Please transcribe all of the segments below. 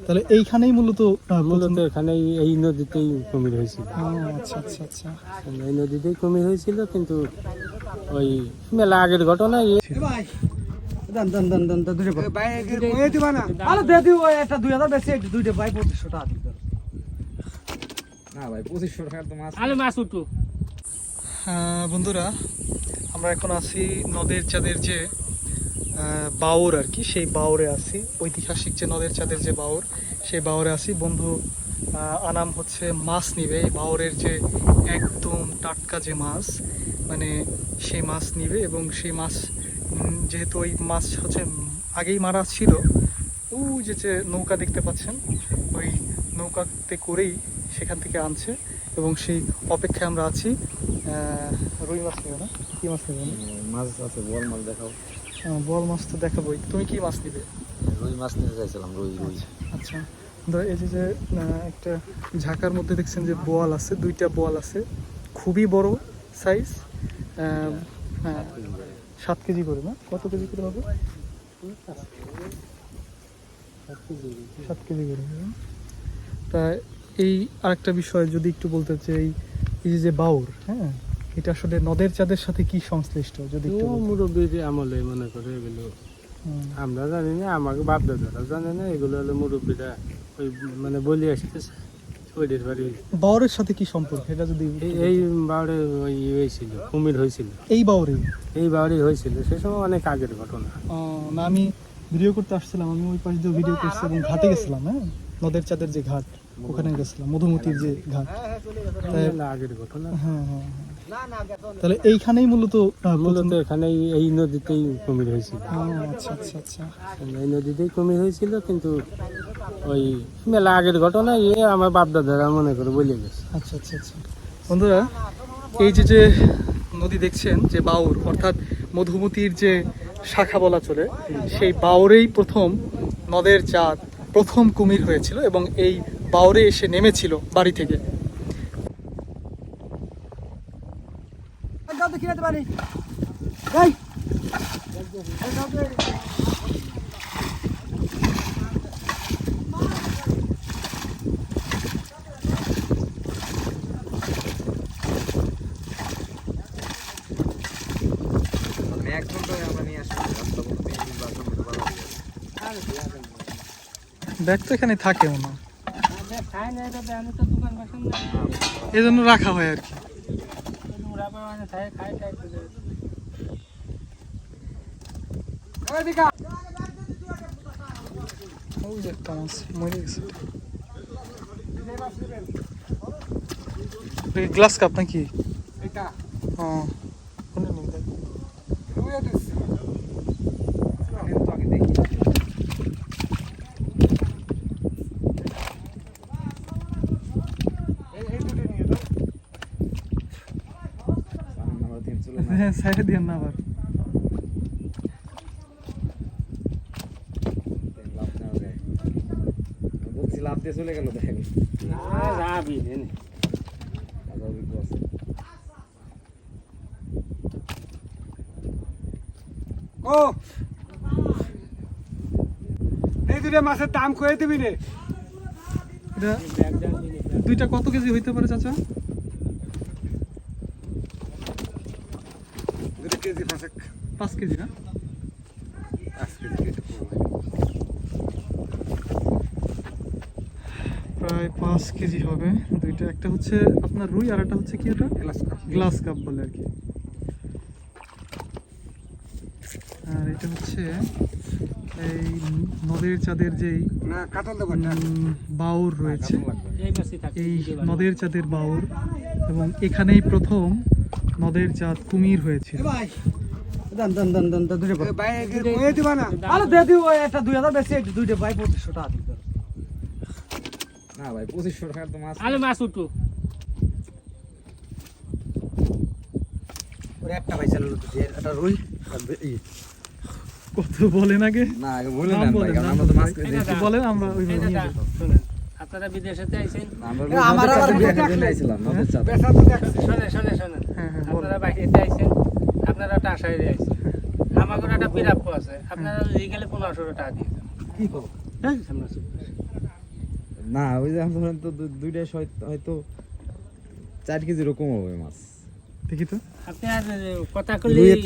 তাহলে এইখানেই মূলত মূলত এখানে এই- নদীতেই কুমির হয়েছিল। আচ্ছা আচ্ছা আচ্ছা। এই নদীতেই কুমির হয়েছিল কিন্তু ওই মেলা আগের ঘটনা এ ভাই দেন দেন দেন দেন দেন দুইটা ভাই কয়ে দিবা না। আরে দে দিও ওই একটা 2000 বেশি দুইটা ভাই 2500 টাকা দিতে না ভাই 2500 টাকা তো মাছ। আলে মাছ উঠু আহ, বন্ধুরা আমরা এখন আছি নদের চাঁদের যে বাওর আর কি, সেই বাউরে আছি। ঐতিহাসিক যে নদের চাঁদের যে বাউর, সেই বাউরে আছি। বন্ধু আনাম হচ্ছে মাছ নিবে। এই বাউরের যে একদম টাটকা যে মাছ মানে সেই মাছ নিবে এবং সেই মাছ যেহেতু ওই মাছ হচ্ছে আগেই মারা ছিল, ওই যে যে নৌকা দেখতে পাচ্ছেন, ওই নৌকাতে করেই সেখান থেকে আনছে এবং সেই অপেক্ষায় আমরা আছি। রুই মাছ নেবে না? কি মাছ নেবে? মাছ আছে, বল মাছ দেখাও। বল মাছ তো দেখাবোই তুমি কি মাছ নিবে? রুই মাছ নিতে চাইছিলাম রুই রুই। আচ্ছা। ধর এই যে একটা ঝাঁকার মধ্যে দেখছেন যে বোয়াল আছে দুইটা বোয়াল আছে। খুবই বড় সাইজ হ্যাঁ সাত কেজি করে। না? কত কেজি করে হবে? সাত কেজি করে। তা এই আরেকটা বিষয় যদি একটু বলতে চাই এই যে যে বাউর হ্যাঁ এটা আসলে নদের চাঁদের সাথে কি সংশ্লিষ্ট? যদি একটু। মুরব্বীর আমলে মনে করে এগুলো। আমরা জানি না আমাকে বাপ দাদারা জানে না এগুলো হলো মুরব্বীরা ওই মানে বলি আসতেছে ওইদের বাড়ি। বাউরের সাথে কি সম্পর্ক? এটা যদি এই- বাড়ি ওই ইয়ে হয়েছিল কুমির হয়েছিল। এই বাউরে এই বাড়ি হয়েছিল সে সময় অনেক আগের ঘটনা। না আমি ভিডিও করতে আসছিলাম আমি ওই পাশ দিয়ে ভিডিও করছি এবং ঘাটে গেছিলাম হ্যাঁ? নদের চাঁদের যে ঘাট। ওখানে গেছিলাম মধুমতির যে ঘাট। আগের ঘটনা। হ্যাঁ হ্যাঁ হ্যাঁ। তাহলে এইখানেই মূলত মূলত প্রথম- এখানে এই- নদীতেই কুমির হয়েছিল। আচ্ছা আচ্ছা আচ্ছা। এই নদীতেই কুমির হয়েছিল কিন্তু ওই মেলা আগের ঘটনা এ আমার বাপ দাদারা মনে করে বলে গেছে। আচ্ছা আচ্ছা আচ্ছা। বন্ধুরা এই যে যে নদী দেখছেন যে বাউর অর্থাৎ মধুমতির যে শাখা বলা চলে সেই বাউরেই প্রথম নদের চাঁদ প্রথম কুমির হয়েছিল এবং এই বাউরে এসে নেমেছিল বাড়ি থেকে। ব্যাগ তো এখানে থাকেও না। এই জন্য রাখা হয় আর কি। গ্লাস কাপ নাকি? এটা ও কোনটা নিবি দেখ? রুই দিস আমি তো আগে দেখি এই এই দুটো নিয়ে দাও সামনে দিন চলে হ্যাঁ সাইডে দিয়ে না আবার। লাভ নেওয়া যায় বলছি লাভ দিয়ে চলে গেল দেখেন। যাবি আবার ও! এই দুটো মাছের দাম কয়ে দিবি রে এটা দুইটা কত কেজি হইতে পারে চাচা? কেজি পাঁচেক। পাঁচ কেজি না? পাঁচ কেজি প্রায় পাঁচ কেজি হবে দুইটা। একটা হচ্ছে আপনার রুই আর একটা হচ্ছে কি এটা গ্লাস কাপ। গ্লাস কাপ বলে আর কি। আর এটা হচ্ছে এই নদের চাঁদের যেই বাউর রয়েছে। এই মাছই থাকে এই নদের চাঁদের বাউর। এবং এখানেই প্রথম নদের চাঁদ কুমির হয়েছিল। ভাই দান দান দান দান দান দুটো ভাই কয়ে দিবা না। আরে দে দিও ওই একটা 2000 বেশি একটু দুইটা ভাই 2500 টাকা দিতে না ভাই 2500 টাকা তো মাছ। আলে মাছ উঠু ওরে একটা ভাই চালালো তো একটা রুই আর বে- ই। কত বলেন আগে? না বলেন, আমরা আপনারা বিদেশেতে আইছেন। আমরা। আইছিলাম, নদীর চাঁদ। শোনেন শোনেন শোনেন। হ্যাঁ হ্যাঁ আপনারা বাইরেতে আইছেন আপনারা টাসাইরে আইছেন। আমাদের একটা প্রাপ্য আছে। আপনারা লিগেলে পনেরোশো টাকা দিয়ে কি করব? না ওই যে ধরেন তো দুইটা হয়তো- হয়তো চার কেজি এরকম হবে মাছ। দেখি তো। আপনি আর কথা করলে আর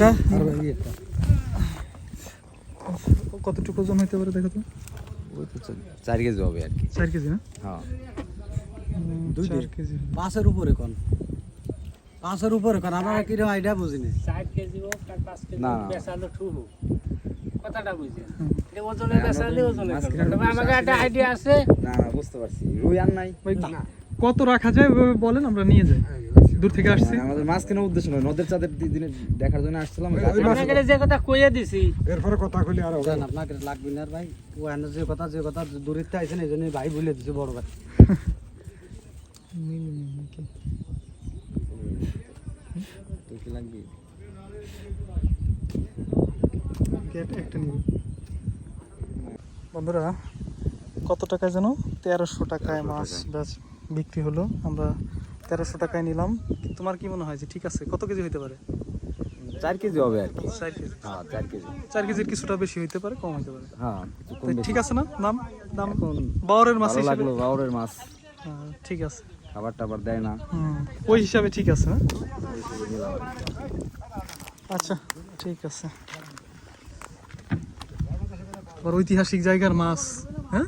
কতটুকু ওজন হতে পারে দেখো তো? ওই তো চার কেজি হবে আর কি। চার কেজি না? হ্যাঁ। দুই। কেজি পাঁচের উপরে কোন? পাঁচের উপরে কোন? আমরা কীরকম আইডিয়া বুঝিনি চার কেজি হোক আর পাঁচ কেজি বেচালো ঠু হোক। কথাটা বুঝি এটা ওজনে বেচালে ওজনে তবে আমাকে একটা আইডিয়া আছে। না না বুঝতে পারছি। রুই আর নাই। কত রাখা যায় বলেন আমরা নিয়ে যাই। দূর থেকে আসছি। মানে আমাদের মাছ কেনার উদ্দেশ্য নয় নদের চাঁদের দিনে দেখার জন্য আসছিলাম আপনাকে যে কথা কইয়ে দিছি। এরপরে কথা কইলে আর হবে না। আপনাকে লাগবে না ভাই। ও এনে যে কথা যে কথা দূরিতে আইছেন এই জন্য ভাই বলে দিছে বড় ভাই। তুই কি লাগবে গেট একটা নিব বন্ধুরা কত টাকায় যেন তেরোশো টাকায় মাছ বিক্রি হলো। আমরা তেরোশো টাকায় নিলাম। তোমার কি মনে হয় যে ঠিক আছে? কত কেজি হইতে পারে? চার কেজি হবে আর কি। চার কেজি। হ্যাঁ চার কেজি। চার কেজির কিছুটা বেশি হইতে পারে কম হইতে পারে। হ্যাঁ। ঠিক আছে না? দাম দাম এখন বাওরের মাছ লাগল বাউরের মাছ। হ্যাঁ, ঠিক আছে। খাবার টাবার দেয় না। ওই হিসাবে ঠিক আছে না আচ্ছা ঠিক আছে। ঐতিহাসিক জায়গার মাছ হ্যাঁ?